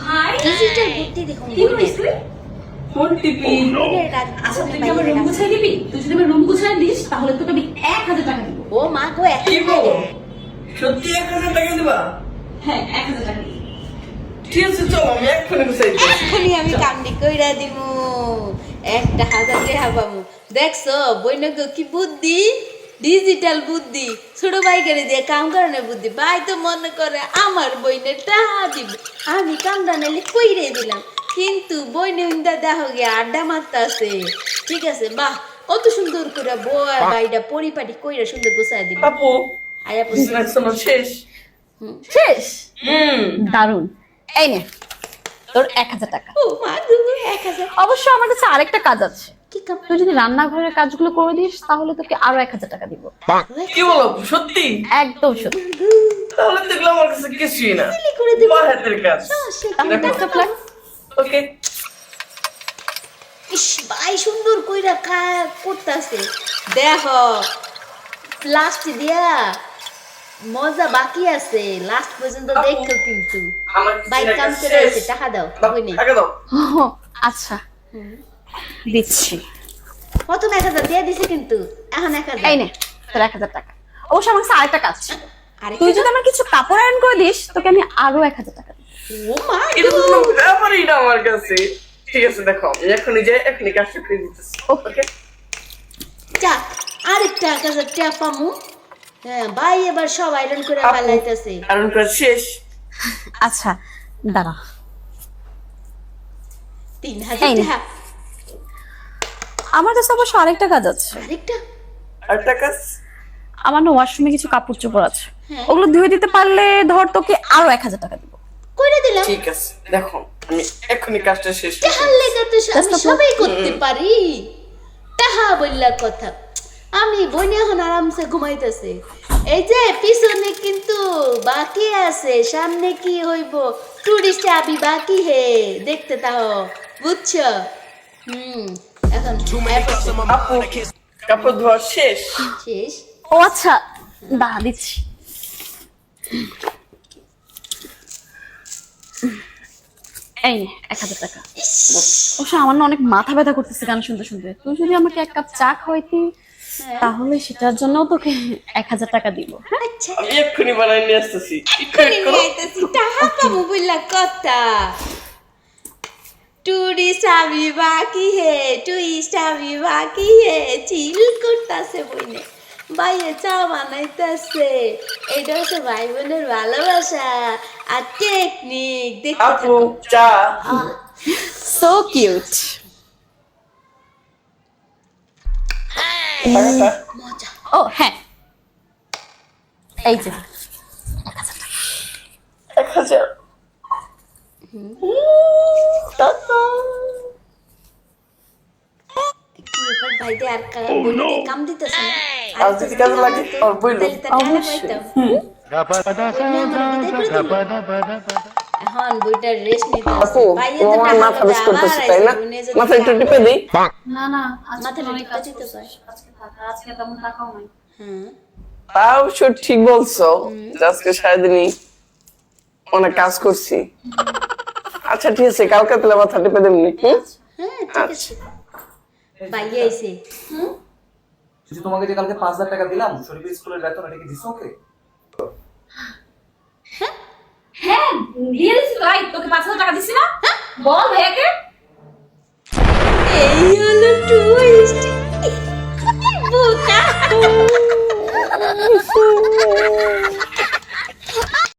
ভাই ডিজিটাল বুদ্ধি দেখুন কি করিস তুই ফোন টিপি। আচ্ছা তুই কি আমার রুম গুছাই দিবি তুই যদি আমার রুম গুছাই দিস তাহলে তোকে আমি এক হাজার টাকা দিব। ও মা গো এক সত্যি এক হাজার টাকা দিবা? হ্যাঁ এক হাজার টাকা ঠিক আছে চলো আমি এক্ষুনি গুছাই দিচ্ছি। আমি কামড়ি কইরা দিমু। একটা হাজার টাকা পাবো দেখছ বইনকে কি বুদ্ধি? ডিজিটাল বুদ্ধি ছোট ভাই করে দিয়ে কাম করানোর বুদ্ধি। ভাই তো মনে করে আমার বইনের টাকা দিবে। আমি কামড়া নাইলে কইরে দিলাম। কিন্তু বইনে উন্দা দেখো গিয়ে আড্ডা মারতাছে। ঠিক আছে বাহ কত সুন্দর করে বই বাইটা পরিপাটি কইরা সুন্দর গোছায় দিবে আপু আয়া। বিজনেস শেষ। শেষ? হুম। দারুণ এই নে তোর এক হাজার টাকা। গো, অবশ্য আমার কাছে আরেকটা কাজ আছে। কি কাম তুই যদি রান্নাঘরের কাজগুলো করে দিস তাহলে তোকে আরও এক হাজার টাকা দিব। কি বলো সত্যি? একদম সত্যি। তাহলে দেখলাম আমার কাছে কিছুই না। করে দিবো? হাতের কাজ। তাহলে একটা প্ল্যান ওকে ইস ভাই সুন্দর কইরা কা করতাছে। দেখো লাস্ট দিয়া মজা বাকি আছে। লাস্ট পর্যন্ত। দেখো কিন্তু। ভাই কাম করে আছে টাকা দাও দাও, টাকা দাও। আচ্ছা। দিচ্ছি। প্রথম এক হাজার দিয়ে দিছে কিন্তু এখন এক হাজার। এই নে তোর এক হাজার টাকা। অবশ্য আমার কাছে আরেকটা কাজ তুই যদি আমার কিছু কাপড় আয়রন করে দিস তোকে আমি আরও এক হাজার টাকা ও মা এটা তো কোনো ব্যাপারই না আমার কাছে। ঠিক আছে দেখো আমি এখনই যাই এখনই কাজটা করে দিতেছি। ওকে যাক আরেকটা এক হাজার টাকা পামু। হ্যাঁ ভাই এবার সব আয়রন করে। পালাইতেছে কারণ কাজ শেষ। আচ্ছা দাঁড়া। তিন হাজার টাকা আমার কাছে অবশ্য আরেকটা কাজ আছে। আরেকটা? আরেকটা কাজ? আমার না ওয়াশরুমে কিছু কাপড় চোপড় আছে। হ্যাঁ। ওগুলো ধুয়ে দিতে পারলে ধর তোকে আরও এক হাজার টাকা দিব। কইরা দিলাম। ঠিক আছে দেখো আমি এখনই কাজটা শেষ করছি। টাহার লেগে তো সব- আমি সবাই করতে পারি। টাহা বললা কথা। আমি বইনে এখন আরামসে ঘুমাইতেছে। এই যে পিছনে কিন্তু বাকি আছে সামনে কি হইব? টুরিস্ট আবি বাকি হে দেখতে তাও বুঝছ? হুম। এখন আপু কাপড় ধোয়া শেষ। শেষ? ও আচ্ছা দাঁড়া দিচ্ছি। এই নে, এক হাজার টাকা। অবশ্য আমার না অনেক মাথা ব্যথা করতেছে গান শুনতে শুনতে। তুই যদি আমাকে এক কাপ চা খাওয়াইতি তাহলে সেটার জন্য তোকে এক হাজার টাকা দিব হ্যাঁ? আচ্ছা। আমি এক্ষুনি বানাই নিয়ে আসতেছি। এক্ষুনি নিয়ে আইতাছি, টাহা পাবো বললা কথা। টুরিস্ট আমি বাকি হে টুরিস্ট আমি বাকি হে। চিল করতাছে বইনে ভাইয়ে চা বানাইতেছে। এটা হচ্ছে ভাই বোনের ভালোবাসা আর টেকনিক দেখতে চা। সো কিউট ও হ্যাঁ। এই যে। এক হাজার। টাকা কি ব্যাপার ভাইতে আর কাম দিতেছে না আর যদি কাজে লাগে আর বইলো তাহলে তার টাকা পাইতাম বোনে আমার বিদায় করে দিল। এখন বইটার রেস্ট নিতে আছে ভাইয়ে তো মাথা বেশ করতেছে তাই না আইসে, বোনে যদি মাথা একটু টিপে দিই না না মাথাটা টিপে দিতে পারে আজকে তেমন টাকাও নাই তাও অবশ্য ঠিক বলছো আজকে সারাদিনই অনেক কাজ করছি। আচ্ছা ঠিক আছে কালকে তাহলে মাথা টিপে দেবনি হ্যাঁ ঠিক আছে। বাইয়ে আইছে। যদি তোমাকে যে কালকে পাঁচ হাজার টাকা দিলাম শরীফ স্কুলের বেতন এটা কি দিছো ওকে? হ্যাঁ? দিয়ে দিছি ভাই তোকে পাঁচ হাজার টাকা দিছি না। হ্যাঁ বল ভাইয়াকে।